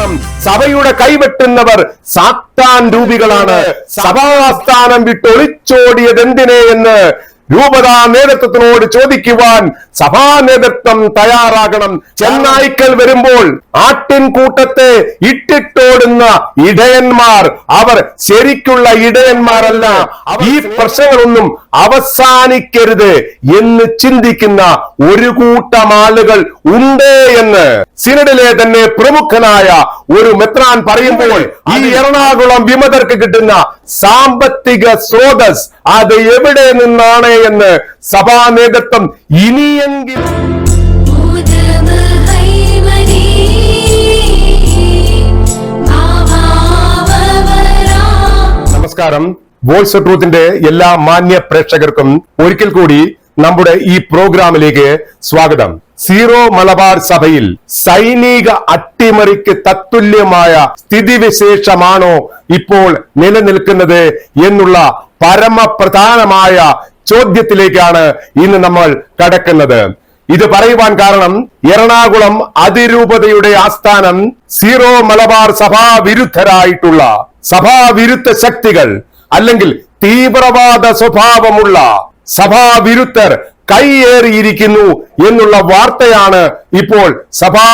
മനസ്സിലാക്കണം സഭയുടെ കൈവെട്ടുന്നവർ സാത്താൻ രൂപികളാണ്. സഭാസ്ഥാനം വിട്ടൊളിച്ചോടിയത് എന്തിനെ എന്ന് രൂപതാ നേതൃത്വത്തിനോട് ചോദിക്കുവാൻ സഭാ നേതൃത്വം തയ്യാറാകണം. ചെന്നായ്ക്കൾ വരുമ്പോൾ ആട്ടിൻകൂട്ടത്തെ ഇട്ടിട്ടോടുന്ന ഇടയന്മാർ അവർ ശരിക്കുള്ള ഇടയന്മാരല്ല. ഈ പ്രശ്നങ്ങളൊന്നും അവസാനിക്കരുത് എന്ന് ചിന്തിക്കുന്ന ഒരു കൂട്ടം ആളുകൾ ഉണ്ട് എന്ന് സിനഡിലെ തന്നെ പ്രമുഖനായ ഒരു മെത്രാൻ പറയുമ്പോൾ ഈ എറണാകുളം വിമതർക്ക് കിട്ടുന്ന സാമ്പത്തിക സ്രോതസ് അത് എവിടെ നിന്നാണ് എന്ന് സഭാ നേതൃത്വം ഇനിയെങ്കിലും നമസ്കാരം. വോയിസ് ട്രൂത്തിന്റെ എല്ലാ മാന്യ പ്രേക്ഷകർക്കും ഒരിക്കൽ കൂടി നമ്മുടെ ഈ പ്രോഗ്രാമിലേക്ക് സ്വാഗതം. സീറോ മലബാർ സഭയിൽ സൈനിക അട്ടിമറിക്ക് തത്തുല്യമായ സ്ഥിതിവിശേഷമാണോ ഇപ്പോൾ നിലനിൽക്കുന്നത് എന്നുള്ള പരമപ്രധാനമായ ചോദ്യത്തിലേക്കാണ് ഇന്ന് നമ്മൾ കടക്കുന്നത്. ഇത് പറയുവാൻ കാരണം എറണാകുളം അതിരൂപതയുടെ ആസ്ഥാനം സീറോ മലബാർ സഭാ വിരുദ്ധരായിട്ടുള്ള സഭാ വിരുദ്ധ ശക്തികൾ അല്ലെങ്കിൽ തീവ്രവാദ സ്വഭാവമുള്ള സഭാ വിരുദ്ധർ കൈയേറിയിരിക്കുന്നു എന്നുള്ള വാർത്തയാണ് ഇപ്പോൾ സഭാ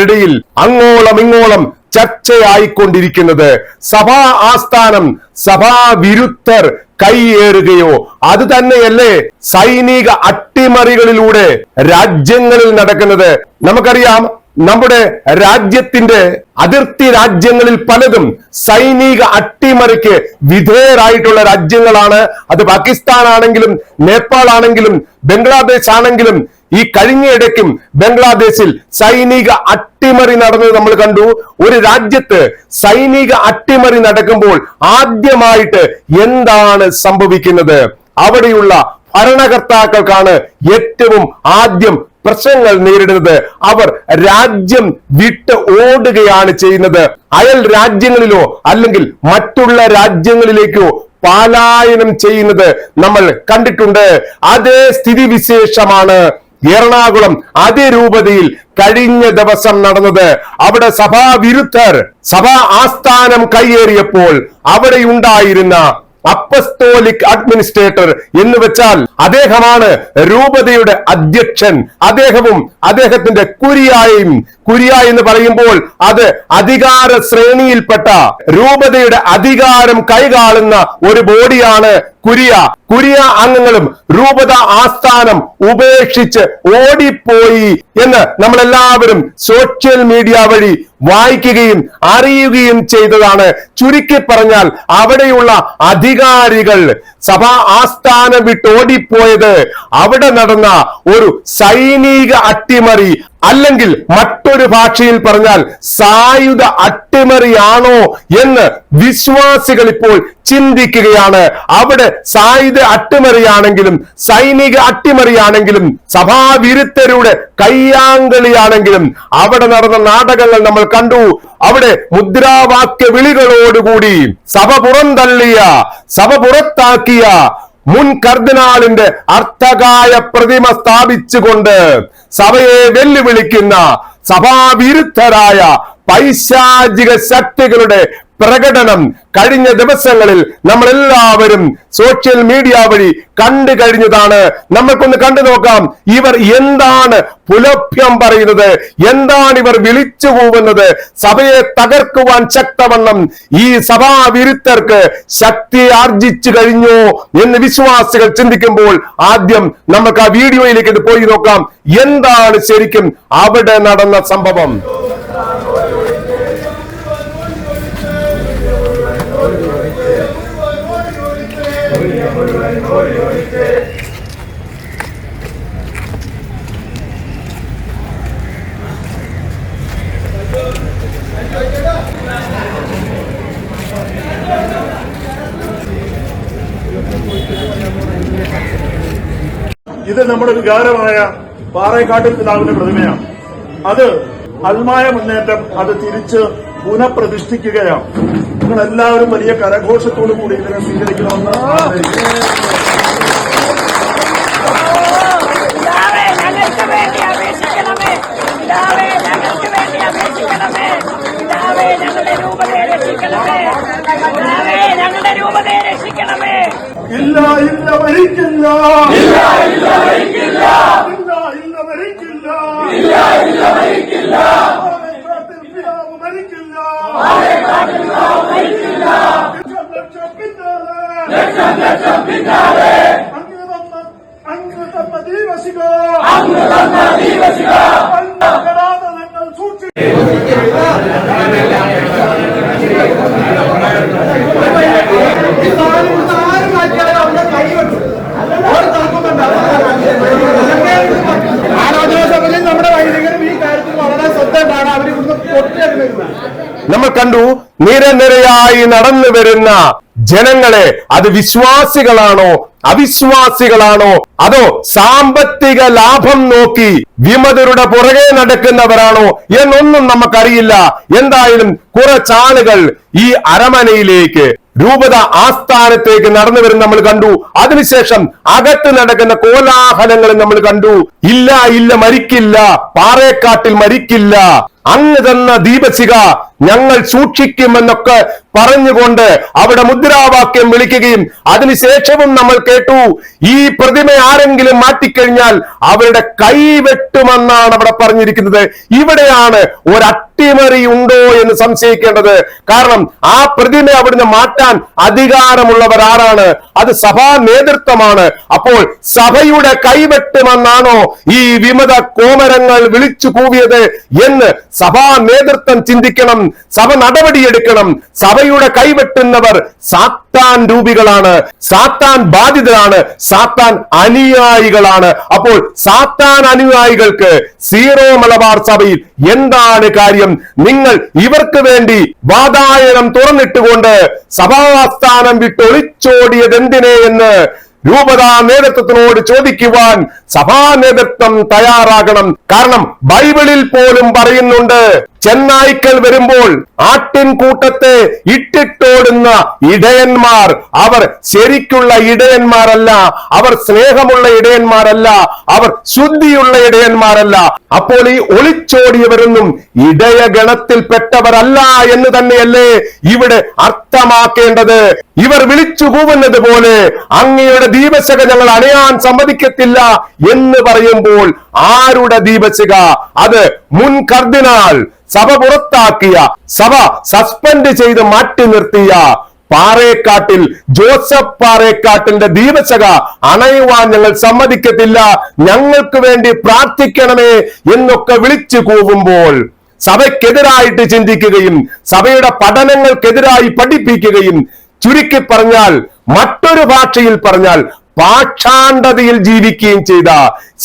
ഇടയിൽ അങ്ങോളം ഇങ്ങോളം ചർച്ചയായിക്കൊണ്ടിരിക്കുന്നത്. സഭാ ആസ്ഥാനം സഭാവിരുദ്ധർ കൈയേറുകയോ അത് തന്നെയല്ലേ സൈനിക അട്ടിമറികളിലൂടെ രാജ്യങ്ങളിൽ നടക്കുന്നത്. നമുക്കറിയാം നമ്മുടെ രാജ്യത്തിന്റെ അതിർത്തി രാജ്യങ്ങളിൽ പലതും സൈനിക അട്ടിമറിക്ക് വിധേയരായിട്ടുള്ള രാജ്യങ്ങളാണ്. അത് പാകിസ്ഥാൻ ആണെങ്കിലും നേപ്പാൾ ആണെങ്കിലും ബംഗ്ലാദേശ് ആണെങ്കിലും ഈ കഴിഞ്ഞ ഇടയ്ക്കും ബംഗ്ലാദേശിൽ സൈനിക അട്ടിമറി നടന്നത് നമ്മൾ കണ്ടു. ഒരു രാജ്യത്ത് സൈനിക അട്ടിമറി നടക്കുമ്പോൾ ആദ്യമായിട്ട് എന്താണ് സംഭവിക്കുന്നത്? അവിടെയുള്ള ഭരണകർത്താക്കൾക്കാണ് ഏറ്റവും ആദ്യം പ്രശ്നങ്ങൾ നേരിടുന്നത്. അവർ രാജ്യം വിട്ട് ഓടുകയാണ് ചെയ്യുന്നത്. അയൽ രാജ്യങ്ങളിലോ അല്ലെങ്കിൽ മറ്റുള്ള രാജ്യങ്ങളിലേക്കോ പാലായനം ചെയ്യുന്നത് നമ്മൾ കണ്ടിട്ടുണ്ട്. അതേ സ്ഥിതിവിശേഷമാണ് എറണാകുളം അതിരൂപതയിൽ കഴിഞ്ഞ ദിവസം നടന്നത്. അവിടെ സഭാ വിരുദ്ധർ സഭാ ആസ്ഥാനം കയ്യേറിയപ്പോൾ അവിടെ ഉണ്ടായിരുന്ന അപ്പസ്തോലിക് അഡ്മിനിസ്ട്രേറ്റർ എന്ന് വെച്ചാൽ അദ്ദേഹമാണ് രൂപതയുടെ അധ്യക്ഷൻ. അദ്ദേഹവും അദ്ദേഹത്തിന്റെ കുരിയായും കുരിയ എന്ന് പറയുമ്പോൾ അത് അധികാര ശ്രേണിയിൽപ്പെട്ട രൂപതയുടെ അധികാരം കൈകാളുന്ന ഒരു ബോഡിയാണ് കുരിയ കുരിയ അംഗങ്ങളും രൂപത ആസ്ഥാനം ഉപേക്ഷിച്ച് ഓടിപ്പോയി എന്ന് നമ്മൾ എല്ലാവരും സോഷ്യൽ മീഡിയ വഴി വായിക്കുകയും അറിയുകയും ചെയ്തതാണ്. ചുരുക്കി പറഞ്ഞാൽ അവിടെയുള്ള അധികാരികൾ സഭാ ആസ്ഥാനം വിട്ട് ഓടിപ്പോയത് അവിടെ നടന്ന ഒരു സൈനിക അട്ടിമറി അല്ലെങ്കിൽ മറ്റൊരു ഭാഷയിൽ പറഞ്ഞാൽ സായുധ അട്ടിമറിയാണോ എന്ന് വിശ്വാസികൾ ഇപ്പോൾ ചിന്തിക്കുകയാണ്. അവിടെ സായുധ അട്ടിമറിയാണെങ്കിലും സൈനിക അട്ടിമറിയാണെങ്കിലും സഭാവിരുദ്ധരുടെ കയ്യാങ്കളിയാണെങ്കിലും അവിടെ നടന്ന നാടകങ്ങൾ നമ്മൾ കണ്ടു. അവിടെ മുദ്രാവാക്യ വിളികളോടുകൂടി സഭ പുറന്തള്ളിയ സഭ പുറത്താക്കിയ മുൻ കർദിനാളിന്റെ അർത്ഥകായ പ്രതിമ സ്ഥാപിച്ചുകൊണ്ട് സഭയെ വെല്ലുവിളിക്കുന്ന സഭാവിരുദ്ധരായ പൈശാചിക ശക്തികളുടെ പ്രകടനം കഴിഞ്ഞ ദിവസങ്ങളിൽ നമ്മൾ എല്ലാവരും സോഷ്യൽ മീഡിയ വഴി കണ്ടു കഴിഞ്ഞതാണ്. നമ്മൾക്കൊന്ന് കണ്ടു നോക്കാം ഇവർ എന്താണ് പുലഭ്യം പറയുന്നത് എന്താണ് ഇവർ വിളിച്ചു പോകുന്നത് സഭയെ തകർക്കുവാൻ ശക്തവണ്ണം ഈ സഭാ വിരുദ്ധർക്ക് ശക്തി ആർജിച്ചു കഴിഞ്ഞു എന്ന് വിശ്വാസികൾ ചിന്തിക്കുമ്പോൾ ആദ്യം നമുക്ക് ആ വീഡിയോയിലേക്ക് ഇത് പോയി നോക്കാം. എന്താണ് ശരിക്കും അവിടെ നടന്ന സംഭവം? ഇത് നമ്മുടെ വികാരമായ പാറേക്കാട്ടിൽ പിതാവിന്റെ പ്രതിമയാണ്. അത് അൽമായ മുന്നേറ്റം അത് തിരിച്ച് പുനഃപ്രതിഷ്ഠിക്കുകയാണ്. നിങ്ങൾ എല്ലാവരും വലിയ കരഘോഷത്തോടു കൂടി ഇതിനെ സ്വീകരിക്കണമെന്ന് ഞങ്ങളുടെ രൂപതയെ രക്ഷിക്കണമേ. ഇല്ല ഇല്ല ഭരിക്കില്ല ഇല്ല ഇല്ല ഭരിക്കില്ല ഇല്ല ഇല്ല ഭരിക്കില്ല ഇല്ല ഇല്ല ഭരിക്കില്ല ഭരിക്കില്ല ഭരിക്കില്ല ലക്ഷം പിന്നാലെ. ലക്ഷം ലക്ഷം പിന്നാലെ. അങ്ങ് തന്ന അങ്ങ് തന്ന ദീവശിക അങ്ങ് തന്ന ദീവശിക നിരനിരയായി നടന്നു വരുന്ന ജനങ്ങളെ അത് വിശ്വാസികളാണോ അവിശ്വാസികളാണോ? അതോ സാമ്പത്തിക ലാഭം നോക്കി വിമതരുടെ പുറകെ നടക്കുന്നവരാണോ എന്നൊന്നും നമുക്കറിയില്ല. എന്തായാലും കുറച്ചാളുകൾ ഈ അരമനയിലേക്ക് രൂപത ആസ്ഥാനത്തേക്ക് നടന്നു വരും നമ്മൾ കണ്ടു. അതിനുശേഷം അകത്ത് നടക്കുന്ന കോലാഹലങ്ങൾ നമ്മൾ കണ്ടു. ഇല്ല ഇല്ല മരിക്കില്ല. പാറേക്കാട്ടിൽ മരിക്കില്ല. അങ്ങ് തന്ന ദീപശിക ഞങ്ങൾ സൂക്ഷിക്കുമെന്നൊക്കെ പറഞ്ഞുകൊണ്ട് അവിടെ മുദ്രാവാക്യം വിളിക്കുകയും അതിനുശേഷവും നമ്മൾ കേട്ടു ഈ പ്രതിമ ആരെങ്കിലും മാറ്റിക്കഴിഞ്ഞാൽ അവരുടെ കൈ വെട്ടുമെന്നാണ് അവിടെ പറഞ്ഞിരിക്കുന്നത്. ഇവിടെയാണ് ഒരു അട്ടിമറി ഉണ്ടോ എന്ന് സംശയിക്കേണ്ടത്. കാരണം ആ പ്രതിമ അവിടുന്ന് മാറ്റാൻ അധികാരമുള്ളവർ ആരാണ്? അത് സഭാ നേതൃത്വമാണ്. അപ്പോൾ സഭയുടെ കൈവെട്ടുമെന്നാണോ ഈ വിമത കോമരങ്ങൾ വിളിച്ചു കൂവിയത് എന്ന് സഭാ നേതൃത്വം ചിന്തിക്കണം സഭ നടപടിയെടുക്കണം സഭയുടെ കൈവെട്ടുന്നവർ സാത്താൻ രൂപികളാണ് സാത്താൻ ബാധിതരാണ് സാത്താൻ അനുയായികളാണ്. അപ്പോൾ സാത്താൻ അനുയായികൾക്ക് സീറോ മലബാർ സഭയിൽ എന്താണ് കാര്യം? നിങ്ങൾ ഇവർക്ക് വേണ്ടി വാതായനം തുറന്നിട്ടുകൊണ്ട് സഭാസ്ഥാനം വിട്ട് ഒളിച്ചോടിയത് എന്തിനെ എന്ന് രൂപതാ നേതൃത്വത്തിനോട് ചോദിക്കുവാൻ സഭാ നേതൃത്വം തയ്യാറാകണം. കാരണം ബൈബിളിൽ പോലും പറയുന്നുണ്ട് ചെന്നായ്ക്കൾ വരുമ്പോൾ ആട്ടിൻകൂട്ടത്തെ ഇട്ടിട്ടോടുന്ന ഇടയന്മാർ അവർ ശരിക്കുള്ള ഇടയന്മാരല്ല അവർ സ്നേഹമുള്ള ഇടയന്മാരല്ല അവർ ശുദ്ധിയുള്ള ഇടയന്മാരല്ല. അപ്പോൾ ഈ ഒളിച്ചോടിയവരൊന്നും ഇടയഗണത്തിൽപ്പെട്ടവരല്ല എന്ന് തന്നെയല്ലേ ഇവിടെ അർത്ഥമാക്കേണ്ടത്. ഇവർ വിളിച്ചു കൂവുന്നത് പോലെ അങ്ങയുടെ ദീപശക ഞങ്ങൾ അണയാൻ സമ്മതിക്കത്തില്ല എന്ന് പറയുമ്പോൾ ആരുടെ ദീപശിക അത് മുൻ കർദിനാൾ സഭ പുറത്താക്കിയ സഭ സസ്പെൻഡ് ചെയ്ത് മാറ്റി നിർത്തിയ പാറേക്കാട്ടിൽ ജോസഫ് പാറേക്കാട്ടിന്റെ ദീപശക അണയുവാൻ ഞങ്ങൾ സമ്മതിക്കത്തില്ല. ഞങ്ങൾക്ക് വേണ്ടി പ്രാർത്ഥിക്കണമേ എന്നൊക്കെ വിളിച്ചു കൂവുമ്പോൾ സഭയ്ക്കെതിരായിട്ട് ചിന്തിക്കുകയും സഭയുടെ പഠനങ്ങൾക്കെതിരായി പഠിപ്പിക്കുകയും ചുരുക്കി പറഞ്ഞാൽ മറ്റൊരു ഭാഷയിൽ പറഞ്ഞാൽ പാഷാണ്ഡതയിൽ ജീവിക്കുകയും ചെയ്ത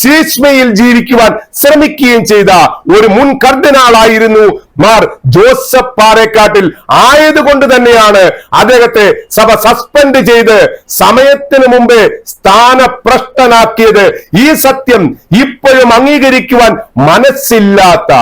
ശീഷ്മയിൽ ജീവിക്കുവാൻ ശ്രമിക്കുകയും ചെയ്ത ഒരു മുൻ കർദിനാളായിരുന്നു മാർ ജോസഫ് പാറേക്കാട്ടിൽ. ആയതുകൊണ്ട് തന്നെയാണ് അദ്ദേഹത്തെ സഭ സസ്പെൻഡ് ചെയ്ത് സമയത്തിന് മുമ്പേ സ്ഥാനഭ്രഷ്ടനാക്കിയത്. ഈ സത്യം ഇപ്പോഴും അംഗീകരിക്കുവാൻ മനസ്സില്ലാത്ത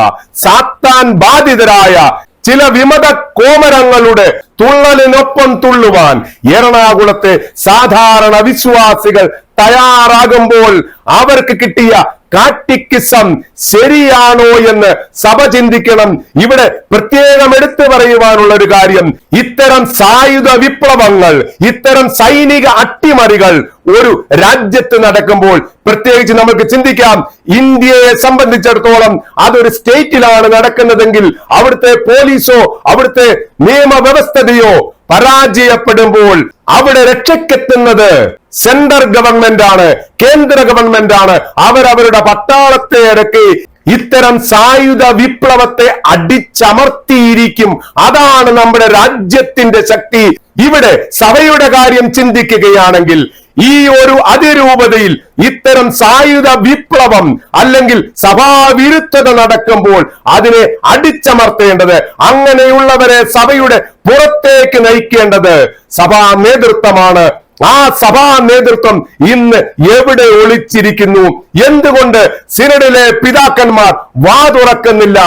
സാത്താൻ ബാധിതരായ ചില വിമത കോമരങ്ങളുടെ തുള്ളലിനൊപ്പം തുള്ളുവാൻ എറണാകുളത്തെ സാധാരണ വിശ്വാസികൾ തയ്യാറാകുമ്പോൾ അവർക്ക് കിട്ടിയ കാറ്റിക്കിസം ശരിയാണോ എന്ന് സഭ ചിന്തിക്കണം. ഇവിടെ പ്രത്യേകം എടുത്തു പറയുവാനുള്ള ഒരു കാര്യം ഇത്തരം സായുധ വിപ്ലവങ്ങൾ ഇത്തരം സൈനിക അട്ടിമറികൾ ഒരു രാജ്യത്ത് നടക്കുമ്പോൾ പ്രത്യേകിച്ച് നമുക്ക് ചിന്തിക്കാം ഇന്ത്യയെ സംബന്ധിച്ചിടത്തോളം അതൊരു സ്റ്റേറ്റിലാണ് നടക്കുന്നതെങ്കിൽ അവിടുത്തെ പോലീസോ അവിടുത്തെ നിയമവ്യവസ്ഥതയോ പരാജയപ്പെടുമ്പോൾ അവിടെ രക്ഷക്കെത്തുന്നത് സെൻട്രൽ ഗവൺമെന്റ് ആണ് കേന്ദ്ര ഗവൺമെന്റ് ആണ്. അവരവരുടെ പട്ടാളത്തെ ഇറക്കി ഇത്തരം സായുധ വിപ്ലവത്തെ അടിച്ചമർത്തിയിരിക്കും. അതാണ് നമ്മുടെ രാജ്യത്തിന്റെ ശക്തി. ഇവിടെ സഭയുടെ കാര്യം ചിന്തിക്കുകയാണെങ്കിൽ ഈ ഒരു അതിരൂപതയിൽ ഇത്തരം സായുധ വിപ്ലവം അല്ലെങ്കിൽ സഭാവിരുദ്ധത നടക്കുമ്പോൾ അതിനെ അടിച്ചമർത്തേണ്ടത് അങ്ങനെയുള്ളവരെ സഭയുടെ പുറത്തേക്ക് നയിക്കേണ്ടത് സഭാ നേതൃത്വമാണ് ആ സഭാ നേതൃത്വം ഇന്ന് എവിടെ ഒളിച്ചിരിക്കുന്നു? എന്തുകൊണ്ട് സിനഡിലെ പിതാക്കന്മാർ വാ തുറക്കുന്നില്ല?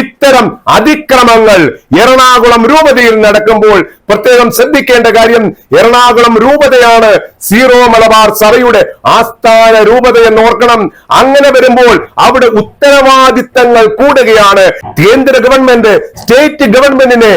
ഇത്തരം അതിക്രമങ്ങൾ എറണാകുളം രൂപതയിൽ നടക്കുമ്പോൾ പ്രത്യേകം ശ്രദ്ധിക്കേണ്ട കാര്യം എറണാകുളം രൂപതയാണ് സീറോ മലബാർ സഭയുടെ ആസ്ഥാന രൂപത എന്ന് ഓർക്കണം. അങ്ങനെ വരുമ്പോൾ അവിടെ ഉത്തരവാദിത്തങ്ങൾ കൂടുകയാണ്. കേന്ദ്ര ഗവൺമെന്റ് സ്റ്റേറ്റ് ഗവൺമെന്റിനെ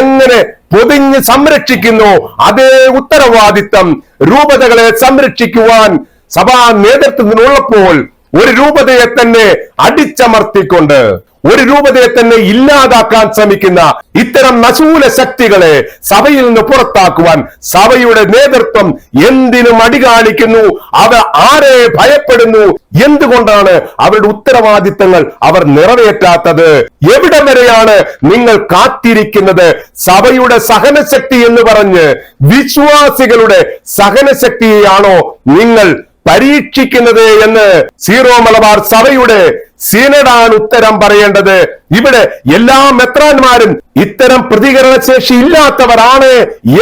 എങ്ങനെ പൊതിഞ്ഞ് സംരക്ഷിക്കുന്നു. അതേ ഉത്തരവാദിത്തം രൂപതകളെ സംരക്ഷിക്കുവാൻ സഭാ നേതൃത്വത്തിനുള്ളപ്പോൾ ഒരു രൂപതയെ തന്നെ അടിച്ചമർത്തിക്കൊണ്ട് ഒരു രൂപതയെ തന്നെ ഇല്ലാതാക്കാൻ ശ്രമിക്കുന്ന ഇത്തരം നശൂല ശക്തികളെ സഭയിൽ നിന്ന് പുറത്താക്കുവാൻ സഭയുടെ നേതൃത്വം എന്തിനും അടി കാണിക്കുന്നു അവർ ആരെ ഭയപ്പെടുന്നു? എന്തുകൊണ്ടാണ് അവരുടെ ഉത്തരവാദിത്തങ്ങൾ അവർ നിറവേറ്റാത്തത്? എവിടെ വരെയാണ് നിങ്ങൾ കാത്തിരിക്കുന്നത്? സഭയുടെ സഹനശക്തി എന്ന് പറഞ്ഞ് വിശ്വാസികളുടെ സഹനശക്തിയെയാണോ നിങ്ങൾ പരീക്ഷിക്കുന്നത് എന്ന് സീറോ മലബാർ സഭയുടെ സീനഡാണ് ഉത്തരം പറയേണ്ടത്. ഇവിടെ എല്ലാ മെത്രാന്മാരും ഇത്തരം പ്രതികരണ ശേഷി ഇല്ലാത്തവരാണ്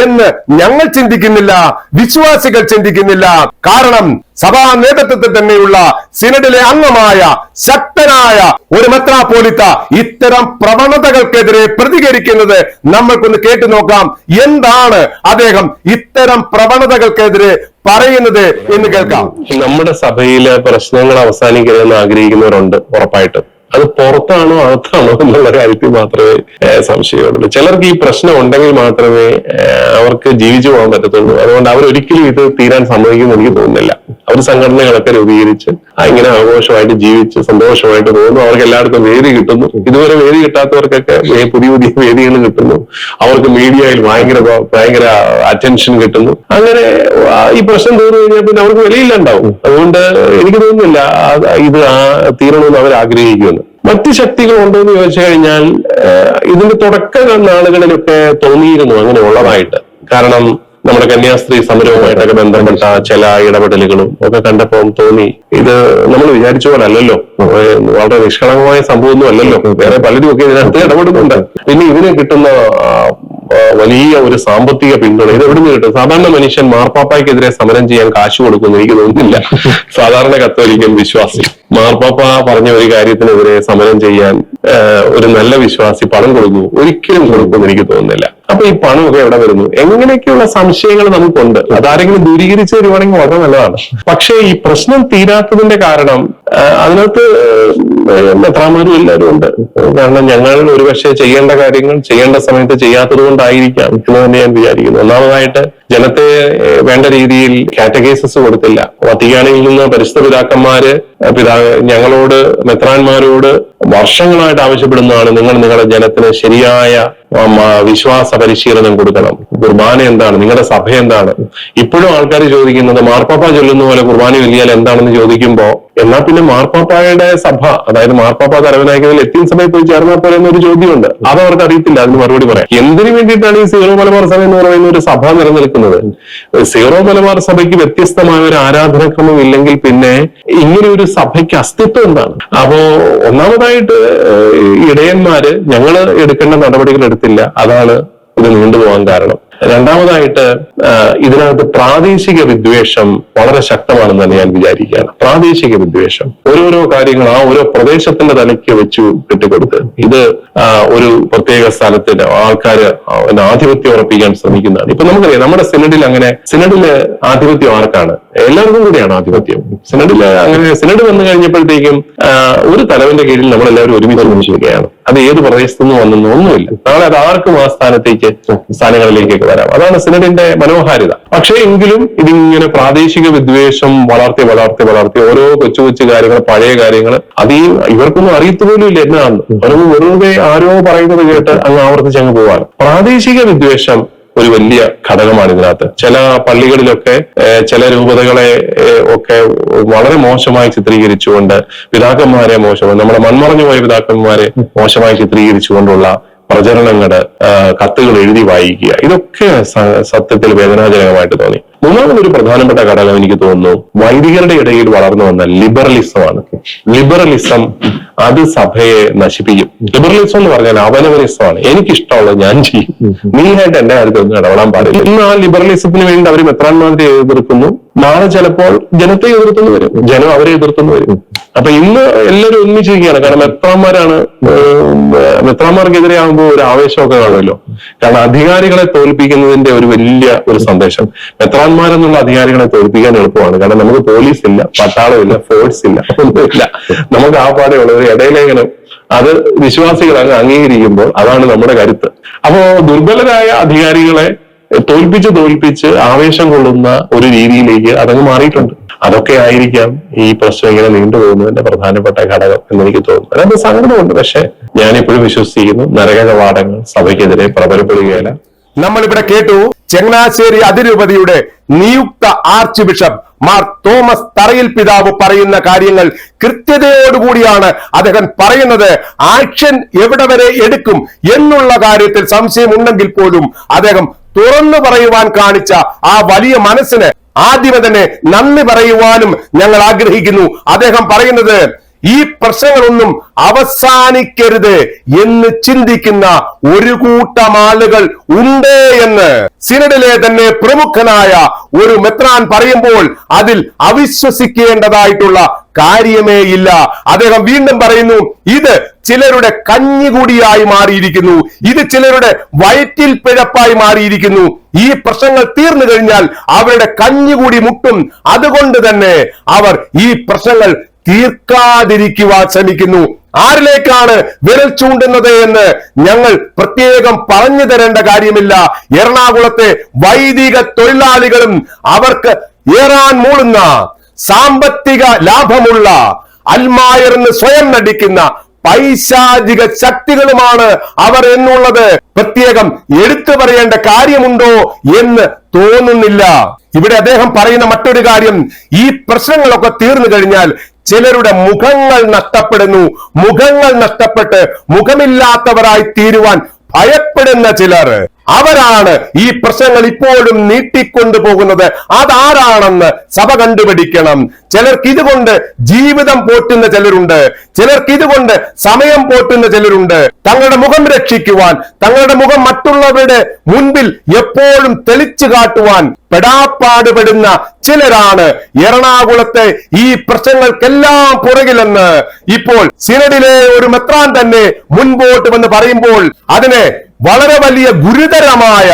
എന്ന് ഞങ്ങൾ ചിന്തിക്കുന്നില്ല വിശ്വാസികൾ ചിന്തിക്കുന്നില്ല. കാരണം സഭാ നേതൃത്വത്തിൽ തന്നെയുള്ള സിനഡിലെ അംഗമായ ശക്തനായ ഒരു മെത്രാപോലിത്ത ഇത്തരം പ്രവണതകൾക്കെതിരെ പ്രതികരിക്കുന്നത് നമ്മൾക്കൊന്ന് കേട്ടു നോക്കാം. എന്താണ് അദ്ദേഹം ഇത്തരം പ്രവണതകൾക്കെതിരെ പറയുന്നത് എന്ന് കേൾക്കാം. നമ്മുടെ സഭയിലെ പ്രശ്നങ്ങൾ അവസാനിക്കരുതെന്ന് ആഗ്രഹിക്കുന്നവരുണ്ട് ഉറപ്പായിട്ടും. അത് പുറത്താണോ അകത്താണോ എന്നുള്ള കാര്യത്തിൽ മാത്രമേ സംശയമുള്ളൂ. ചിലർക്ക് ഈ പ്രശ്നം ഉണ്ടെങ്കിൽ മാത്രമേ അവർക്ക് ജീവിച്ചു പോകാൻ പറ്റത്തുള്ളൂ. അതുകൊണ്ട് അവരൊരിക്കലും ഇത് തീരാൻ സമ്മതിക്കുമെന്ന് എനിക്ക് തോന്നുന്നില്ല. അവർ സംഘടനകളൊക്കെ രൂപീകരിച്ച് ഇങ്ങനെ ആഘോഷമായിട്ട് ജീവിച്ച് സന്തോഷമായിട്ട് പോകുന്നു. അവർക്ക് എല്ലായിടത്തും വേദി കിട്ടുന്നു. ഇതുവരെ വേദി കിട്ടാത്തവർക്കൊക്കെ പുതിയ പുതിയ വേദികൾ കിട്ടുന്നു. അവർക്ക് മീഡിയയിൽ ഭയങ്കര ഭയങ്കര അറ്റൻഷൻ കിട്ടുന്നു. അങ്ങനെ ഈ പ്രശ്നം തീർന്നു കഴിഞ്ഞാൽ പിന്നെ അവർക്ക് വിലയില്ലാണ്ടാവും അതുകൊണ്ട് എനിക്ക് തോന്നുന്നില്ല ഇത് തീരണമെന്ന് അവർ ആഗ്രഹിക്കുന്നു മറ്റ് ശക്തികൾ ഉണ്ടോ എന്ന് ചോദിച്ചു കഴിഞ്ഞാൽ ഇതിന്റെ തുടക്ക നാളുകളിലൊക്കെ തോന്നിയിരുന്നു അങ്ങനെ ഉള്ളതായിട്ട്. കാരണം നമ്മുടെ കന്യാസ്ത്രീ സമരവുമായിട്ടൊക്കെ ബന്ധപ്പെട്ട ചില ഇടപെടലുകളും ഒക്കെ കണ്ടപ്പോൾ തോന്നി. ഇത് നമ്മൾ വിചാരിച്ച പോലെ അല്ലല്ലോ. വളരെ നിഷ്കളങ്കമായ സംഭവമൊന്നും അല്ലല്ലോ. വേറെ പലരും ഒക്കെ ഇതിനകത്ത് ഇടപെടുന്നുണ്ട്. പിന്നെ ഇതിനെ കിട്ടുന്ന വലിയ ഒരു സാമ്പത്തിക പിന്തുണ. ഇത് എവിടുന്ന് കിട്ടും? സാധാരണ മനുഷ്യൻ മാർപ്പാപ്പായ്ക്കെതിരെ സമരം ചെയ്യാൻ കാശ് കൊടുക്കുന്നു. എനിക്ക് തോന്നുന്നില്ല. സാധാരണ കത്തോലിക്കൻ വിശ്വാസി. മാർപ്പാപ്പ പറഞ്ഞ ഒരു കാര്യത്തിനെതിരെ സമരം ചെയ്യാൻ ഒരു നല്ല വിശ്വാസി പണം കൊടുക്കുന്നു. ഒരിക്കലും കൊടുക്കുമെന്ന് എനിക്ക് തോന്നുന്നില്ല. അപ്പൊ ഈ പണമൊക്കെ എവിടെ വരുന്നു? എങ്ങനെയൊക്കെയുള്ള സംശയങ്ങൾ നമുക്കുണ്ട്? അതാരെങ്കിലും ദൂരീകരിച്ച് തരുവാണെങ്കിൽ വളരെ നല്ലതാണ്. പക്ഷേ ഈ പ്രശ്നം തീരാത്തതിന്റെ കാരണം അതിനകത്ത് മെത്രാമാരും എല്ലാവരും ഉണ്ട് കാരണം ഞങ്ങൾ ഒരുപക്ഷെ ചെയ്യേണ്ട കാര്യങ്ങൾ ചെയ്യേണ്ട സമയത്ത് ചെയ്യാത്തത് കൊണ്ടായിരിക്കാം എന്ന് തന്നെ ഞാൻ വിചാരിക്കുന്നു. ഒന്നാമതായിട്ട് ജനത്തെ വേണ്ട രീതിയിൽ കാറ്റഗൈസസ് കൊടുത്തില്ല. വത്തിക്കാനിൽ നിന്ന് പരിശുദ്ധ പിതാക്കന്മാര് പിതാ ഞങ്ങളോട് മെത്രാന്മാരോട് വർഷങ്ങളായിട്ട് ആവശ്യപ്പെടുന്നതാണ് നിങ്ങൾ നിങ്ങളുടെ ജനത്തിന് ശരിയായ വിശ്വാസ പരിശീലനം കൊടുക്കണം. കുർബാന എന്താണ്? നിങ്ങളുടെ സഭ എന്താണ്? ഇപ്പോഴും ആൾക്കാർ ചോദിക്കുന്നത് മാർപ്പാപ്പ ചൊല്ലുന്ന പോലെ കുർബാന ചൊല്ലിയാൽ എന്താണെന്ന് ചോദിക്കുമ്പോൾ എന്നാൽ പിന്നെ മാർപ്പാപ്പായുടെ സഭ അതായത് മാർപ്പാപ്പ തലവനായതിൽ എത്തിയ സഭയിൽ പോയി ചേർന്നാൽ പോലെ എന്നൊരു ചോദ്യമുണ്ട്. അത് അവർക്ക് അറിയത്തില്ല അതിന് മറുപടി പറയാം. എന്തിനു വേണ്ടിയിട്ടാണ് ഈ സീറോ മലബാർ സഭ എന്ന് പറയുന്ന ഒരു സഭ നിലനിൽക്കുന്നത്? സീറോ മലബാർ സഭയ്ക്ക് വ്യത്യസ്തമായ ഒരു ആരാധനാക്രമം ഇല്ലെങ്കിൽ പിന്നെ ഇങ്ങനെ ഒരു സഭയ്ക്ക് അസ്തിത്വം എന്താണ്? അപ്പോ ഒന്നാമതായിട്ട് ഇടയന്മാര് ഞങ്ങൾ എടുക്കേണ്ട നടപടികൾ എടുത്തില്ല. അതാണ് ഇത് നീണ്ടുപോകാൻ കാരണം. രണ്ടാമതായിട്ട് ഇതിനകത്ത് പ്രാദേശിക വിദ്വേഷം വളരെ ശക്തമാണെന്ന് തന്നെ ഞാൻ വിചാരിക്കുകയാണ്. പ്രാദേശിക വിദ്വേഷം. ഓരോരോ കാര്യങ്ങൾ ആ ഓരോ പ്രദേശത്തിന്റെ തലയ്ക്ക് വെച്ചു കെട്ടിക്കൊടുത്ത് ഇത് ഒരു പ്രത്യേക സ്ഥലത്തിന് ആൾക്കാര് ആധിപത്യം ഉറപ്പിക്കാൻ ശ്രമിക്കുന്നതാണ്. ഇപ്പൊ നമുക്കറിയാം നമ്മുടെ സിനഡിൽ അങ്ങനെ സിനഡിൽ ആധിപത്യം ആർക്കാണ്? എല്ലാവർക്കും കൂടിയാണ് ആധിപത്യം. സിനഡിൽ അങ്ങനെ സിനഡ് വന്നു കഴിഞ്ഞപ്പോഴത്തേക്കും ഒരു തലവന്റെ കീഴിൽ നമ്മളെല്ലാവരും ഒരുമിച്ച് നിൽക്കുകയാണ്. അത് ഏത് പ്രദേശത്തു നിന്ന് വന്നെന്ന് ഒന്നുമില്ല. നാളെ അത് ആർക്കും ആ സ്ഥാനത്തേക്ക് സ്ഥാനങ്ങളിലേക്കൊക്കെ വരാം. അതാണ് സിനഡിന്റെ മനോഹാരിത. പക്ഷേ എങ്കിലും ഇതിങ്ങനെ പ്രാദേശിക വിദ്വേഷം വളർത്തി വളർത്തി വളർത്തി ഓരോ കൊച്ചു കൊച്ചു കാര്യങ്ങൾ പഴയ കാര്യങ്ങൾ അത് ഈ ഇവർക്കൊന്നും അറിയത്തു പോലും ഇല്ല എന്നാണ്. അവരൊന്നും വെറുതെ ആരോ പറയുന്നത് കേട്ട് അങ്ങ് ആവർത്തിച്ച് അങ്ങ് പോവാണ്. പ്രാദേശിക വിദ്വേഷം ഒരു വലിയ ഘടകമാണ് ഇതിനകത്ത്. ചില പള്ളികളിലൊക്കെ ചില രൂപതകളെ ഒക്കെ വളരെ മോശമായി ചിത്രീകരിച്ചുകൊണ്ട് പിതാക്കന്മാരെ മോശമായി നമ്മുടെ മൺമറഞ്ഞു പോയ പിതാക്കന്മാരെ മോശമായി ചിത്രീകരിച്ചുകൊണ്ടുള്ള പ്രചരണങ്ങൾ കത്തുകൾ എഴുതി വായിക്കുക. ഇതൊക്കെ സത്യത്തിൽ വേദനാജനകമായിട്ട് തോന്നി. മൂന്നാമതൊരു പ്രധാനപ്പെട്ട ഘടകം എനിക്ക് തോന്നുന്നു വൈദികരുടെ ഇടയിൽ വളർന്നു വന്ന ലിബറലിസമാണ്. ലിബറലിസം അത് സഭയെ നശിപ്പിക്കും. ലിബറലിസം എന്ന് പറഞ്ഞാൽ അവനവനിസമാണ്. എനിക്കിഷ്ടമുള്ളത് ഞാൻ ചെയ്യും. നീയായിട്ട് എന്റെ കാര്യത്തിൽ ഒന്നും ഇടപെടാൻ പാടില്ല. ഇന്ന് ആ ലിബറലിസത്തിന് വേണ്ടി അവർ മെത്രാന്മാരെ എതിർക്കുന്നു. നാളെ ചിലപ്പോൾ ജനത്തെ എതിർത്തുന്നു വരും. ജനം അവരെ എതിർത്തുന്നു വരും. അപ്പൊ ഇന്ന് എല്ലാവരും ഒന്നിച്ചിരിക്കുകയാണ് കാരണം മെത്രാന്മാരാണ് മെത്രാന്മാർക്കെതിരെ ആകുമ്പോൾ ഒരു ആവേശമൊക്കെ കാണുമല്ലോ. കാരണം അധികാരികളെ തോൽപ്പിക്കുന്നതിന്റെ ഒരു വലിയ ഒരു സന്ദേശം. മെത്രാന്മാരെന്നുള്ള അധികാരികളെ തോൽപ്പിക്കാൻ എളുപ്പമാണ്. കാരണം നമുക്ക് പോലീസ് ഇല്ല പട്ടാളമില്ല ഫോഴ്സ് ഇല്ല ഒന്നുമില്ല നമുക്ക് ആ പാടെ ഉള്ളത് ഇടയിലേഖനം അത് വിശ്വാസികൾ അങ്ങ് അംഗീകരിക്കുമ്പോൾ അതാണ് നമ്മുടെ കരുത്ത്. അപ്പോ ദുർബലരായ അധികാരികളെ തോൽപ്പിച്ച് തോൽപ്പിച്ച് ആവേശം കൊള്ളുന്ന ഒരു രീതിയിലേക്ക് അതങ്ങ് മാറിയിട്ടുണ്ട്. അതൊക്കെ ആയിരിക്കാം ഈ പ്രശ്നം ഇങ്ങനെ നീണ്ടുപോകുന്നതിന്റെ പ്രധാനപ്പെട്ട ഘടകം എന്ന് എനിക്ക് തോന്നുന്നു. അതിനകത്ത് സങ്കടമുണ്ട് പക്ഷെ ഞാനിപ്പോഴും വിശ്വസിക്കുന്നു നരക കവാടങ്ങൾ സഭയ്ക്കെതിരെ പ്രബലപ്പെടുകയില്ല. നമ്മളിവിടെ കേട്ടു ചങ്ങനാശ്ശേരി അതിരൂപതയുടെ നിയുക്ത ആർച്ച് ബിഷപ്പ് മാർ തോമസ് തറയിൽ പിതാവ് പറയുന്ന കാര്യങ്ങൾ കൃത്യതയോടുകൂടിയാണ് അദ്ദേഹം പറയുന്നത്. ആക്ഷൻ എവിടെ വരെ എടുക്കും എന്നുള്ള കാര്യത്തിൽ സംശയമുണ്ടെങ്കിൽ പോലും അദ്ദേഹം തുറന്നു പറയുവാൻ കാണിച്ച ആ വലിയ മനസ്സിന് ആദ്യമേ തന്നെ നന്ദി പറയുവാനും ഞങ്ങൾ ആഗ്രഹിക്കുന്നു. അദ്ദേഹം പറയുന്നത് ഈ പ്രശ്നങ്ങളൊന്നും അവസാനിക്കരുത് എന്ന് ചിന്തിക്കുന്ന ഒരു കൂട്ടം ആളുകൾ ഉണ്ട് എന്ന് സിനഡിലെ തന്നെ പ്രമുഖനായ ഒരു മെത്രാൻ പറയുമ്പോൾ അതിൽ അവിശ്വസിക്കേണ്ടതായിട്ടുള്ള കാര്യമേ ഇല്ല. അദ്ദേഹം വീണ്ടും പറയുന്നു ഇത് ചിലരുടെ കഞ്ഞികൂടിയായി മാറിയിരിക്കുന്നു ഇത് ചിലരുടെ വയറ്റിൽ പിഴപ്പായി മാറിയിരിക്കുന്നു. ഈ പ്രശ്നങ്ങൾ തീർന്നു കഴിഞ്ഞാൽ അവരുടെ കഞ്ഞികൂടി മുട്ടും. അതുകൊണ്ട് തന്നെ അവർ ഈ പ്രശ്നങ്ങൾ തീർക്കാതിരിക്കുവാൻ ശ്രമിക്കുന്നു. ആരിലേക്കാണ് വിരൽ ചൂണ്ടുന്നത് എന്ന് ഞങ്ങൾ പ്രത്യേകം പറഞ്ഞു തരേണ്ട കാര്യമില്ല. എറണാകുളത്തെ വൈദിക തൊഴിലാളികളും അവർക്ക് ഏറാൻ മൂളുന്ന സാമ്പത്തിക ലാഭമുള്ള അൽമായർ എന്ന് സ്വയം നടിക്കുന്ന പൈശാചിക ശക്തികളുമാണ് അവർ എന്നുള്ളത് പ്രത്യേകം എടുത്തു പറയേണ്ട കാര്യമുണ്ടോ എന്ന് തോന്നുന്നില്ല. ഇവിടെ അദ്ദേഹം പറയുന്ന മറ്റൊരു കാര്യം ഈ പ്രശ്നങ്ങളൊക്കെ തീർന്നു കഴിഞ്ഞാൽ ചിലരുടെ മുഖങ്ങൾ നഷ്ടപ്പെടുന്നു. മുഖങ്ങൾ നഷ്ടപ്പെട്ട് മുഖമില്ലാത്തവരായി തീരുവാൻ ഭയപ്പെടുന്ന ചിലർ. അവരാണ് ഈ പ്രശ്നങ്ങൾ ഇപ്പോഴും നീട്ടിക്കൊണ്ടു പോകുന്നത് അതാരാണെന്ന് സഭ കണ്ടുപിടിക്കണം. ചിലർക്ക് ഇതുകൊണ്ട് ജീവിതം പോറ്റുന്ന ചിലരുണ്ട്. ചിലർക്ക് ഇതുകൊണ്ട് സമയം പോറ്റുന്ന ചിലരുണ്ട്. തങ്ങളുടെ മുഖം രക്ഷിക്കുവാൻ തങ്ങളുടെ മുഖം മറ്റുള്ളവരുടെ മുൻപിൽ എപ്പോഴും തെളിച്ചു കാട്ടുവാൻ പെടാപ്പാടുപെടുന്ന ചിലരാണ് എറണാകുളത്തെ ഈ പ്രശ്നങ്ങൾക്കെല്ലാം പുറകിലെന്ന് ഇപ്പോൾ സിനഡിലെ ഒരു മെത്രാൻ തന്നെ മുൻപോട്ട് വന്ന് പറയുമ്പോൾ അതിനെ വളരെ വലിയ ഗുരുതരമായ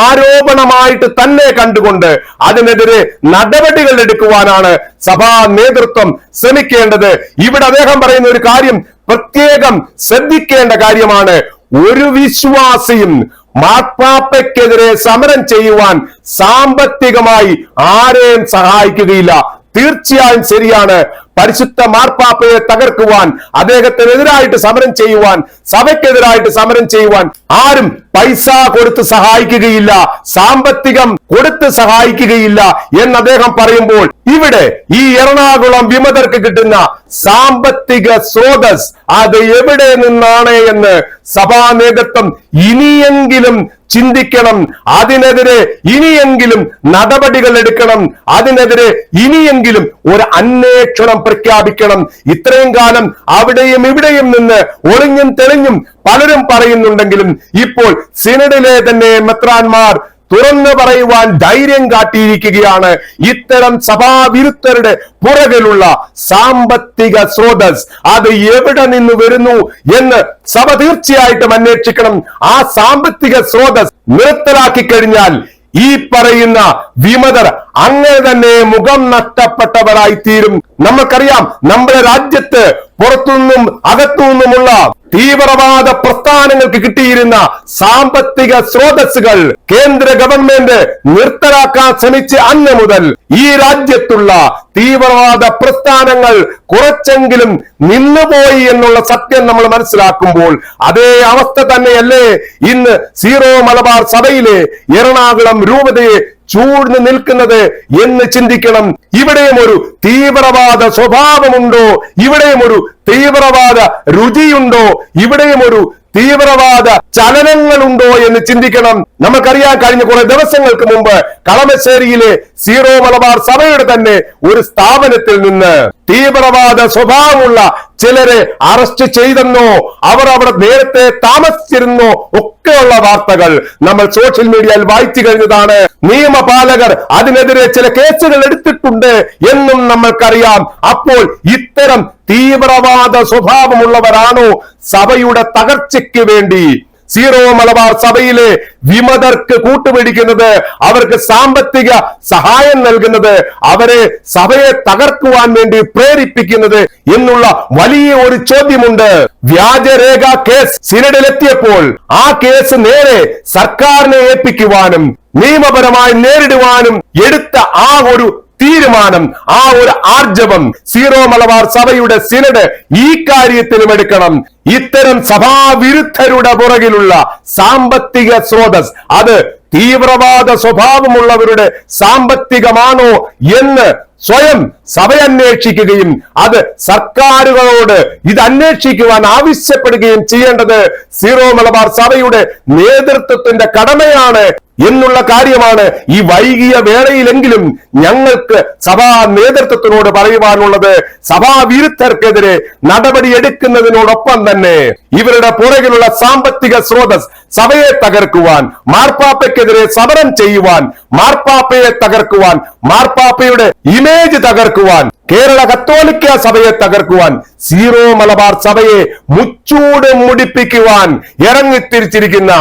ആരോപണമായിട്ട് തന്നെ കണ്ടുകൊണ്ട് അതിനെതിരെ നടപടികൾ എടുക്കുവാനാണ് സഭാ നേതൃത്വം ശ്രമിക്കേണ്ടത്. ഇവിടെ അദ്ദേഹം പറയുന്ന ഒരു കാര്യം പ്രത്യേകം ശ്രദ്ധിക്കേണ്ട കാര്യമാണ്. ഒരു വിശ്വാസിയും മാർപ്പാപ്പയ്ക്കെതിരെ സമരം ചെയ്യുവാൻ സാമ്പത്തികമായി ആരെയും സഹായിക്കുകയില്ല. തീർച്ചയായും ശരിയാണ്. പരിശുദ്ധ മാർപ്പാപ്പയെ തകർക്കുവാൻ അദ്ദേഹത്തിനെതിരായിട്ട് സമരം ചെയ്യുവാൻ സഭയ്ക്കെതിരായിട്ട് സമരം ചെയ്യുവാൻ ആരും പൈസ കൊടുത്ത് സഹായിക്കുകയില്ല സാമ്പത്തികം കൊടുത്ത് സഹായിക്കുകയില്ല എന്ന് അദ്ദേഹം പറയുമ്പോൾ ഇവിടെ ഈ എറണാകുളം വിമതർക്ക് കിട്ടുന്ന സാമ്പത്തിക സ്രോതസ് അത് എവിടെ നിന്നാണ് എന്ന് സഭാ നേതൃത്വം ഇനിയെങ്കിലും ചിന്തിക്കണം. അതിനെതിരെ ഇനിയെങ്കിലും നടപടികൾ എടുക്കണം. അതിനെതിരെ ഇനിയെങ്കിലും ഒരു അന്വേഷണം പ്രഖ്യാപിക്കണം. ഇത്രയും കാലം അവിടെയും ഇവിടെയും നിന്ന് ഒളിഞ്ഞും തെളിഞ്ഞും പലരും പറയുന്നുണ്ടെങ്കിലും ഇപ്പോൾ സിനഡിലെ തന്നെ മെത്രാന്മാർ തുറന്നു പറയുവാൻ ധൈര്യം കാട്ടിയിരിക്കുകയാണ് ഇത്തരം സഭാവിരുദ്ധരുടെ പുറകിലുള്ള സാമ്പത്തിക സ്രോതസ്. അത് എവിടെ നിന്ന് വരുന്നു എന്ന് സഭ തീർച്ചയായിട്ടും അന്വേഷിക്കണം. ആ സാമ്പത്തിക സ്രോതസ് നിർത്തലാക്കി കഴിഞ്ഞാൽ ഈ പറയുന്ന വിമതർ അങ്ങനെ തന്നെ മുഖം നഷ്ടപ്പെട്ടവരായി തീരും നമുക്കറിയാം നമ്മുടെ രാജ്യത്ത് പുറത്തുനിന്നും അകത്തുനിന്നുമുള്ള തീവ്രവാദ പ്രസ്ഥാനങ്ങൾക്ക് കിട്ടിയിരുന്ന സാമ്പത്തിക സ്രോതസ്സുകൾ കേന്ദ്ര ഗവൺമെന്റ് നിർത്തലാക്കാൻ ശ്രമിച്ച് അന്ന് മുതൽ ഈ രാജ്യത്തുള്ള തീവ്രവാദ പ്രസ്ഥാനങ്ങൾ കുറച്ചെങ്കിലും നിന്നുപോയി എന്നുള്ള സത്യം നമ്മൾ മനസ്സിലാക്കുമ്പോൾ അതേ അവസ്ഥ തന്നെയല്ലേ ഇന്ന് സീറോ മലബാർ സഭയിലെ എറണാകുളം രൂപതയെ ചൂഴ്ന്നു നിൽക്കുന്നത് എന്ന് ചിന്തിക്കണം. ഇവിടെയും ഒരു തീവ്രവാദ സ്വഭാവമുണ്ടോ? ഇവിടെയും ഒരു തീവ്രവാദ രുചിയുണ്ടോ? ഇവിടെയും ഒരു തീവ്രവാദ ചലനങ്ങളുണ്ടോ എന്ന് ചിന്തിക്കണം. നമുക്കറിയാൻ കഴിഞ്ഞ കുറെ ദിവസങ്ങൾക്ക് മുമ്പ് കളമശ്ശേരിയിലെ സീറോ മലബാർ സഭയുടെ തന്നെ ഒരു സ്ഥാപനത്തിൽ നിന്ന് തീവ്രവാദ സ്വഭാവമുള്ള ചിലരെ അറസ്റ്റ് ചെയ്തെന്നോ അവർ അവിടെ നേരത്തെ താമസിച്ചിരുന്നോ ഒക്കെയുള്ള വാർത്തകൾ നമ്മൾ സോഷ്യൽ മീഡിയയിൽ വായിച്ചു കഴിഞ്ഞതാണ്. നിയമപാലകർ അതിനെതിരെ ചില കേസുകൾ എടുത്തിട്ടുണ്ട് എന്നും നമ്മൾക്കറിയാം. അപ്പോൾ ഇത്തരം തീവ്രവാദ സ്വഭാവമുള്ളവരാണോ സഭയുടെ തകർച്ചയ്ക്ക് വേണ്ടി സീറോ മലബാർ സഭയിലെ വിമതർക്ക് കൂട്ടുപിടിക്കുന്നത് അവർക്ക് സാമ്പത്തിക സഹായം നൽകുന്നത് അവരെ സഭയെ തകർക്കുവാൻ വേണ്ടി പ്രേരിപ്പിക്കുന്നത് എന്നുള്ള വലിയ ഒരു ചോദ്യമുണ്ട്. വ്യാജരേഖ കേസ് സിനഡിലെത്തിയപ്പോൾ ആ കേസ് നേരെ സർക്കാരിനെ ഏൽപ്പിക്കുവാനും നിയമപരമായി നേരിടുവാനും എടുത്ത ആ ഒരു തീരുമാനം ആ ഒരു ആർജവം സീറോ മലബാർ സഭയുടെ സിനഡ് ഈ കാര്യത്തിലും എടുക്കണം. ഇത്തരം സഭാവിരുദ്ധരുടെ പുറകിലുള്ള സാമ്പത്തിക സ്രോതസ് അത് തീവ്രവാദ സ്വഭാവമുള്ളവരുടെ സാമ്പത്തികമാണോ എന്ന് സ്വയം സഭ അന്വേഷിക്കുകയും അത് സർക്കാരുകളോട് ഇത് അന്വേഷിക്കുവാൻ ആവശ്യപ്പെടുകയും ചെയ്യേണ്ടത് സീറോ മലബാർ സഭയുടെ നേതൃത്വത്തിന്റെ കടമയാണ് എന്നുള്ള കാര്യമാണ് ഈ വൈകിയ വേളയിലെങ്കിലും ഞങ്ങൾക്ക് സഭാ നേതൃത്വത്തിനോട് പറയുവാനുള്ളത്. സഭാവിരുദ്ധർക്കെതിരെ നടപടിയെടുക്കുന്നതിനോടൊപ്പം തന്നെ ഇവരുടെ പുറകിലുള്ള സാമ്പത്തിക സ്രോതസ് സഭയെ തകർക്കുവാൻ മാർപ്പാപ്പയ്ക്കെതിരെ സമരം ചെയ്യുവാൻ മാർപ്പാപ്പയെ തകർക്കുവാൻ മാർപ്പാപ്പയുടെ ഇമേജ് തകർക്കുവാൻ കേരള കത്തോലിക്ക സഭയെ തകർക്കുവാൻ സീറോ മലബാർ സഭയെ മുച്ചൂട് മുടിപ്പിക്കുവാൻ ഇറങ്ങിത്തിരിച്ചിരിക്കുന്ന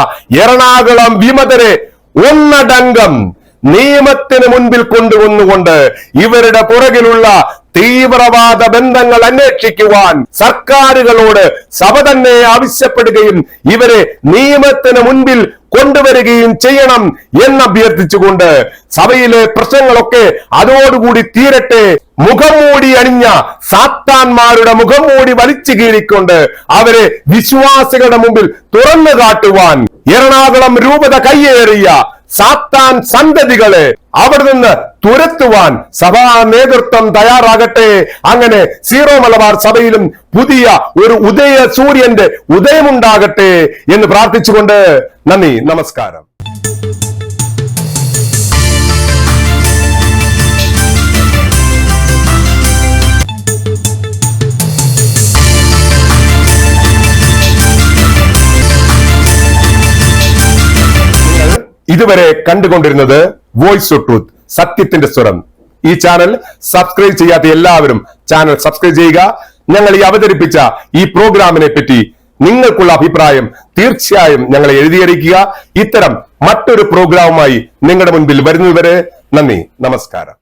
എറണാകുളം വിമതരെ ഒന്നടങ്കം നിയമത്തിന് മുൻപിൽ കൊണ്ടുവന്നുകൊണ്ട് ഇവരുടെ പുറകിലുള്ള തീവ്രവാദ ബന്ധങ്ങൾ അന്വേഷിക്കുവാൻ സർക്കാരുകളോട് സഭ തന്നെ ആവശ്യപ്പെടുകയും ഇവരെ നിയമത്തിന് മുൻപിൽ കൊണ്ടുവരികയും ചെയ്യണം എന്ന് അഭ്യർത്ഥിച്ചുകൊണ്ട് സഭയിലെ പ്രശ്നങ്ങളൊക്കെ അതോടുകൂടി തീരട്ടെ. മുഖംമൂടി അണിഞ്ഞ സാത്താന്മാരുടെ മുഖംമൂടി വലിച്ചു കീറിക്കൊണ്ട് അവരെ വിശ്വാസികളുടെ മുമ്പിൽ തുറന്നു കാട്ടുവാൻ എറണാകുളം രൂപത കയ്യേറിയ സാത്താൻ സന്തതികളെ അവിടെ നിന്ന് തുരത്തുവാൻ സഭാ നേതൃത്വം തയ്യാറാകട്ടെ. അങ്ങനെ സീറോ മലബാർ സഭയിലും പുതിയ ഒരു ഉദയ സൂര്യന്റെ ഉദയമുണ്ടാകട്ടെ എന്ന് പ്രാർത്ഥിച്ചുകൊണ്ട് നന്ദി നമസ്കാരം. ഇതുവരെ കണ്ടുകൊണ്ടിരുന്നത് വോയിസ് ഓഫ് ട്രൂത്ത് സത്യത്തിന്റെ സ്വരം. ഈ ചാനൽ സബ്സ്ക്രൈബ് ചെയ്യാത്ത എല്ലാവരും ചാനൽ സബ്സ്ക്രൈബ് ചെയ്യുക. ഞങ്ങൾ ഈ അവതരിപ്പിച്ച ഈ പ്രോഗ്രാമിനെ പറ്റി നിങ്ങൾക്കുള്ള അഭിപ്രായം തീർച്ചയായും ഞങ്ങളെ എഴുതിയറിയിക്കുക. ഇത്തരം മറ്റൊരു പ്രോഗ്രാമുമായി നിങ്ങളുടെ മുൻപിൽ വരുന്നതുവരെ നന്ദി നമസ്കാരം.